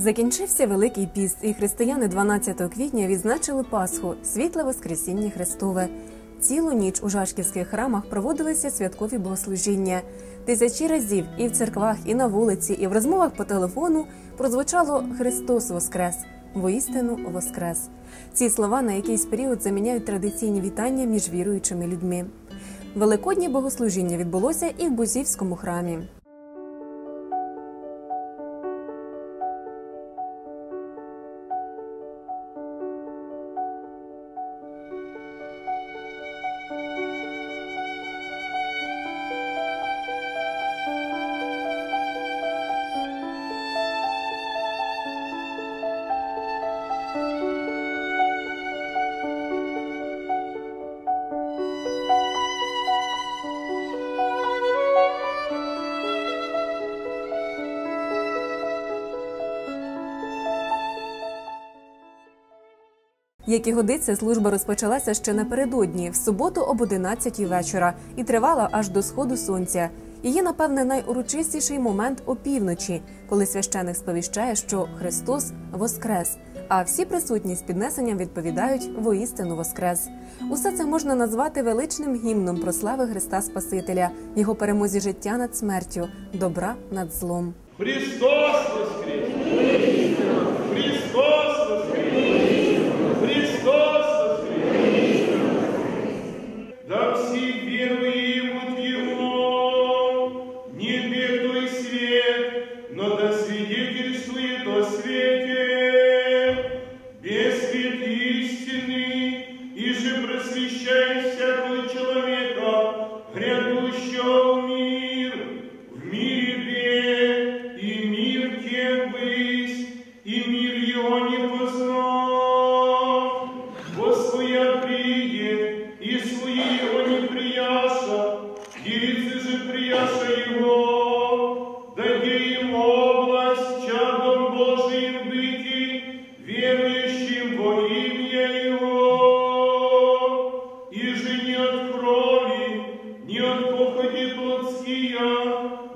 Закінчився Великий піст, і християни 12 квітня відзначили Пасху, світле Воскресіння Христове. Цілу ніч у жашківських храмах проводилися святкові богослужіння. Тисячі разів і в церквах, і на вулиці, і в розмовах по телефону прозвучало Христос Воскрес! Воістину Воскрес! Ці слова на якийсь період заміняють традиційні вітання між віруючими людьми. Великоднє богослужіння відбулося і в Бузівському храмі. Як і годиться, служба розпочалася ще напередодні, в суботу об 11 вечора, і тривала аж до сходу сонця. Її, напевне, найурочистіший момент опівночі, коли священик сповіщає, що Христос воскрес. А всі присутні з піднесенням відповідають воістину воскрес. Усе це можна назвати величним гімном про слави Христа Спасителя, його перемозі життя над смертю, добра над злом. Христос воскрес!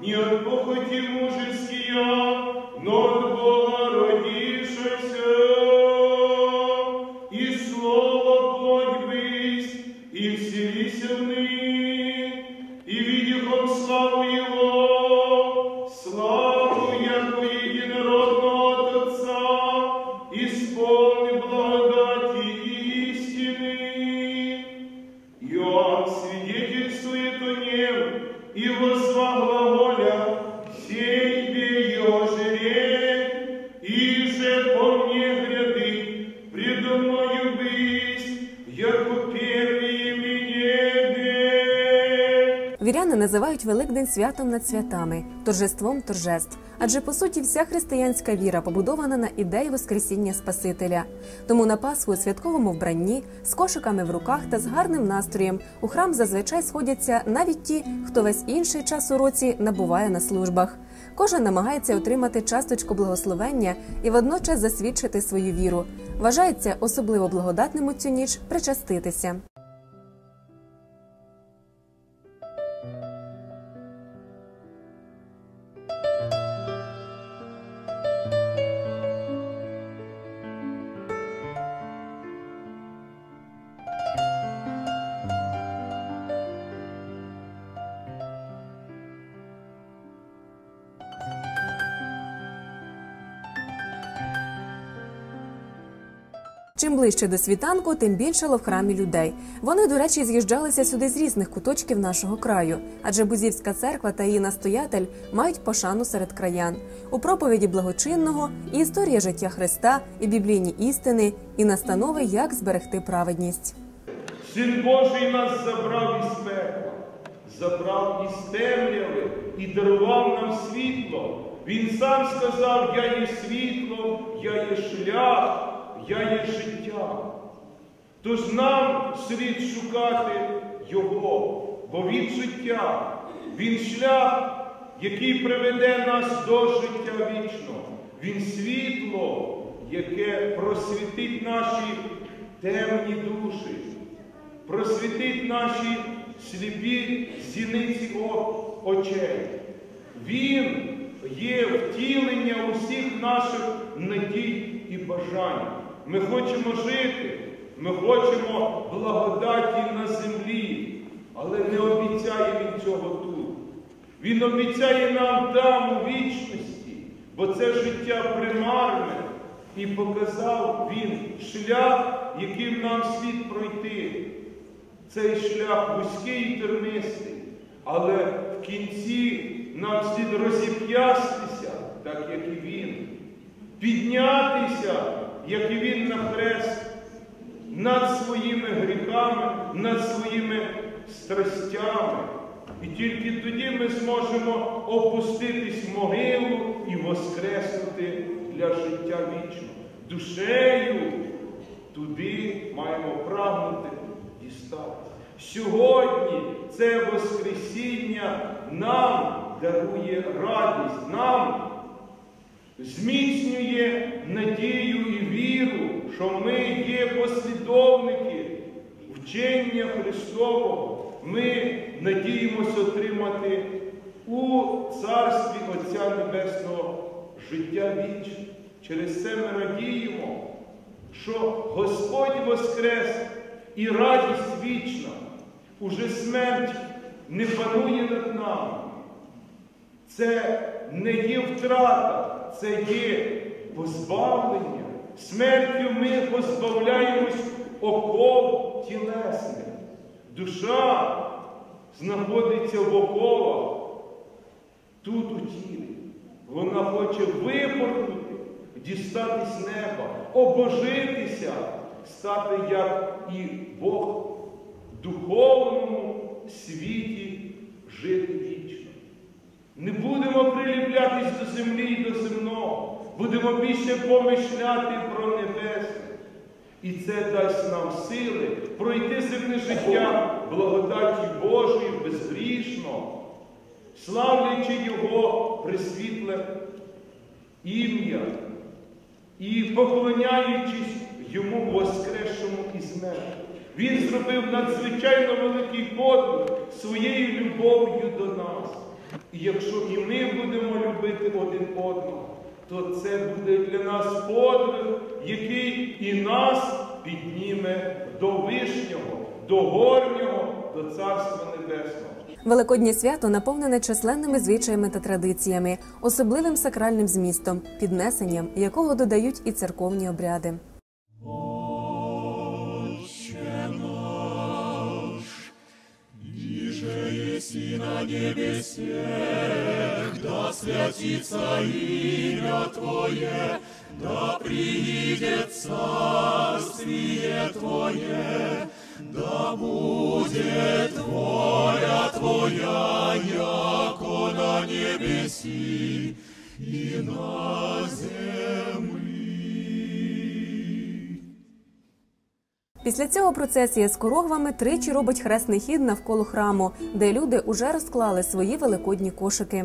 Не от похоти мужеския, но от Бога родившегося, и слово быть, и вселися в ныне, и видих он славу Его, славу яко единородного от Отца, исполни благодати истины. Иоанн свидетельствует о нем, и возва глаголя, Віряни називають Великдень святом над святами, торжеством торжеств. Адже по суті вся християнська віра побудована на ідеї Воскресіння Спасителя. Тому на Пасху у святковому вбранні, з кошиками в руках та з гарним настроєм у храм зазвичай сходяться навіть ті, хто весь інший час у році набуває на службах. Кожен намагається отримати часточку благословення і водночас засвідчити свою віру. Вважається особливо благодатним у цю ніч причаститися. Чим ближче до світанку, тим більшало в храмі людей. Вони, до речі, з'їжджалися сюди з різних куточків нашого краю, адже Бузівська церква та її настоятель мають пошану серед краян. У проповіді благочинного і історія життя Христа, і біблійні істини, і настанови, як зберегти праведність. Син Божий нас забрав із пекла, забрав із темряви і дарував нам світло. Він сам сказав: Я є світло, я є шлях, я є життя. Тож нам слід шукати Його, бо Він життя, Він шлях, який приведе нас до життя вічного. Він світло, яке просвітить наші темні душі, просвітить наші сліпі зіниці очей. Він є втілення усіх наших надій і бажань. Ми хочемо жити, ми хочемо благодаті на землі, але не обіцяє Він цього тут. Він обіцяє нам там у вічності, бо це життя примарне, і показав Він шлях, яким нам слід пройти. Цей шлях вузький і тернистий, але в кінці нам слід розіп'ястися, так як і він, піднятися, як і він на хрест, над своїми гріхами, над своїми страстями. І тільки тоді ми зможемо опуститись в могилу і воскреснути для життя вічного. Душею туди маємо прагнути дістатися. Сьогодні це Воскресіння нам дарує радість, нам зміцнює надію і віру, що ми є послідовники вчення Христового. Ми надіємося отримати у Царстві Отця Небесного життя вічне. Через це ми радіємо, що Господь Воскрес і радість вічна, уже смерть не панує над нами. Це не є втрата, це є позбавлення. Смертю ми позбавляємось оков тілесних. Душа знаходиться в оковах тут у тілі. Вона хоче випорнути, дістатись неба, обожитися, стати як і Бог в духовному світі жити. Не будемо приліплятись до землі і до земного, будемо більше помишляти про небесне. І це дасть нам сили пройти земне життя благодаті Божої безгрішно, славлячи Його присвітле ім'я і поклоняючись Йому воскресшому із мертвих. Він зробив надзвичайно великий подвиг своєю любов'ю до нас. І якщо і ми будемо любити один одного, то це буде для нас подвиг, який і нас підніме до вишнього, до горнього, до Царства Небесного. Великоднє свято наповнене численними звичаями та традиціями, особливим сакральним змістом, піднесенням якого додають і церковні обряди. Еси на небесех, да святится имя Твое, да приидет царствие Твое, да будет воля Твоя, яко на небеси и на земли. Після цього процесія з корогвами тричі робить хресний хід навколо храму, де люди уже розклали свої великодні кошики.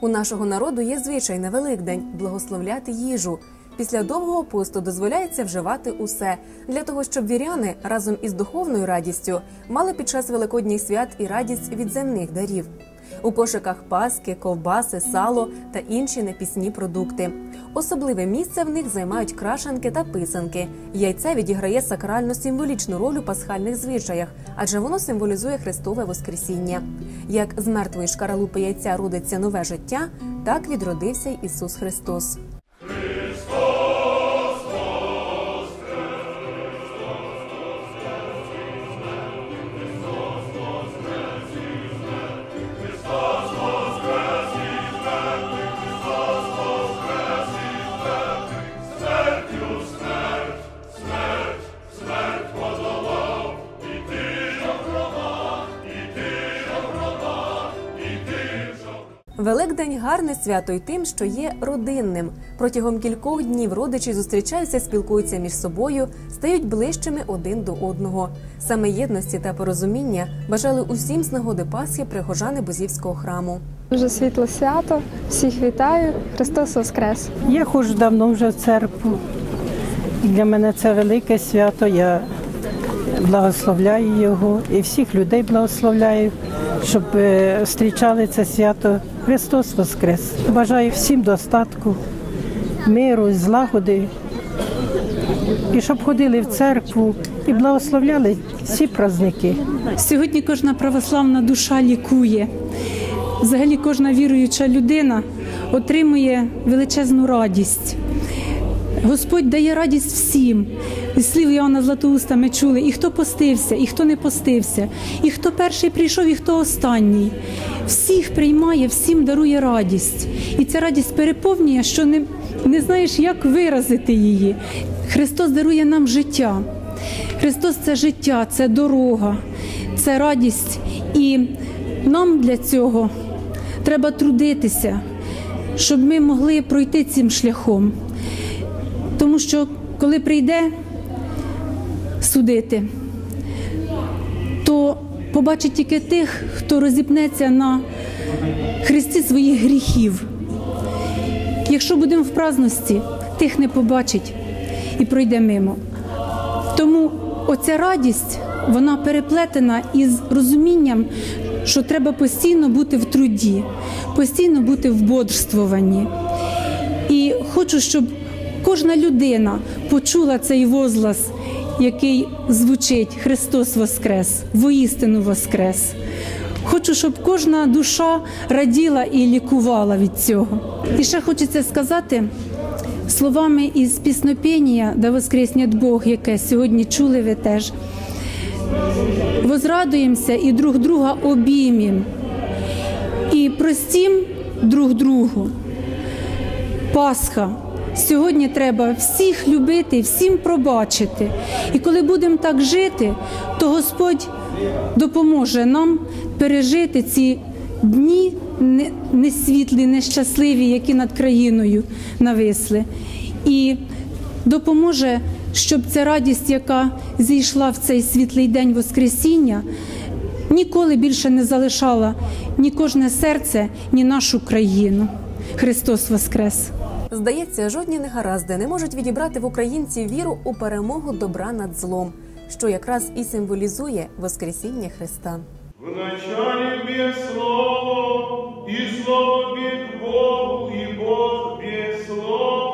У нашого народу є звичай на Великдень благословляти їжу. Після довгого посту дозволяється вживати усе для того, щоб віряни разом із духовною радістю мали під час великодніх свят і радість від земних дарів. У кошиках паски, ковбаси, сало та інші непісні продукти. Особливе місце в них займають крашанки та писанки. Яйце відіграє сакрально символічну роль у пасхальних звичаях, адже воно символізує Христове Воскресіння. Як з мертвої шкаралупи яйця родиться нове життя, так відродився Ісус Христос. Великдень гарне свято й тим, що є родинним. Протягом кількох днів родичі зустрічаються, спілкуються між собою, стають ближчими один до одного. Саме єдності та порозуміння бажали усім з нагоди Пасхи прихожани Бузівського храму. Дуже світле свято. Всіх вітаю. Христос Воскрес! Я ходжу давно вже в церкву. І Для мене це велике свято. Я благословляю його і всіх людей благословляю, щоб е, зустрічали це свято. Христос Воскрес. Бажаю всім достатку, миру, злагоди. І щоб ходили в церкву і благословляли всі праздники. Сьогодні кожна православна душа лікує. Взагалі кожна віруюча людина отримує величезну радість. Господь дає радість всім. Слів Іоанна Златоуста ми чули, і хто постився, і хто не постився, і хто перший прийшов, і хто останній. Всіх приймає, всім дарує радість. І ця радість переповнює, що не, не знаєш, як виразити її. Христос дарує нам життя. Христос це життя, це дорога, це радість. І нам для цього треба трудитися, щоб ми могли пройти цим шляхом. Тому що коли прийде судити, то побачить тільки тих, хто розіпнеться на хресті своїх гріхів. Якщо будемо в праздності, тих не побачить і пройде мимо. Тому оця радість вона переплетена із розумінням, що треба постійно бути в труді, постійно бути в бодрствуванні. І хочу, щоб кожна людина почула цей возглас, який звучить Христос Воскрес, воістину Воскрес. Хочу, щоб кожна душа раділа і лікувала від цього. І ще хочеться сказати словами із піснопєнія «Да воскресне Бог, яке сьогодні чули ви теж. Возрадуємося і друг друга обіймім, і простім друг другу. Пасха. Сьогодні треба всіх любити, всім пробачити. І коли будемо так жити, то Господь допоможе нам пережити ці дні несвітлі, нещасливі, які над країною нависли. І допоможе, щоб ця радість, яка зійшла в цей світлий день Воскресіння, ніколи більше не залишала ні кожне серце, ні нашу країну. Христос Воскрес! Здається, жодні негаразди не можуть відібрати в українців віру у перемогу добра над злом, що якраз і символізує Воскресіння Христа. Вначале без слова, і слово без Богу, і Бог без слова.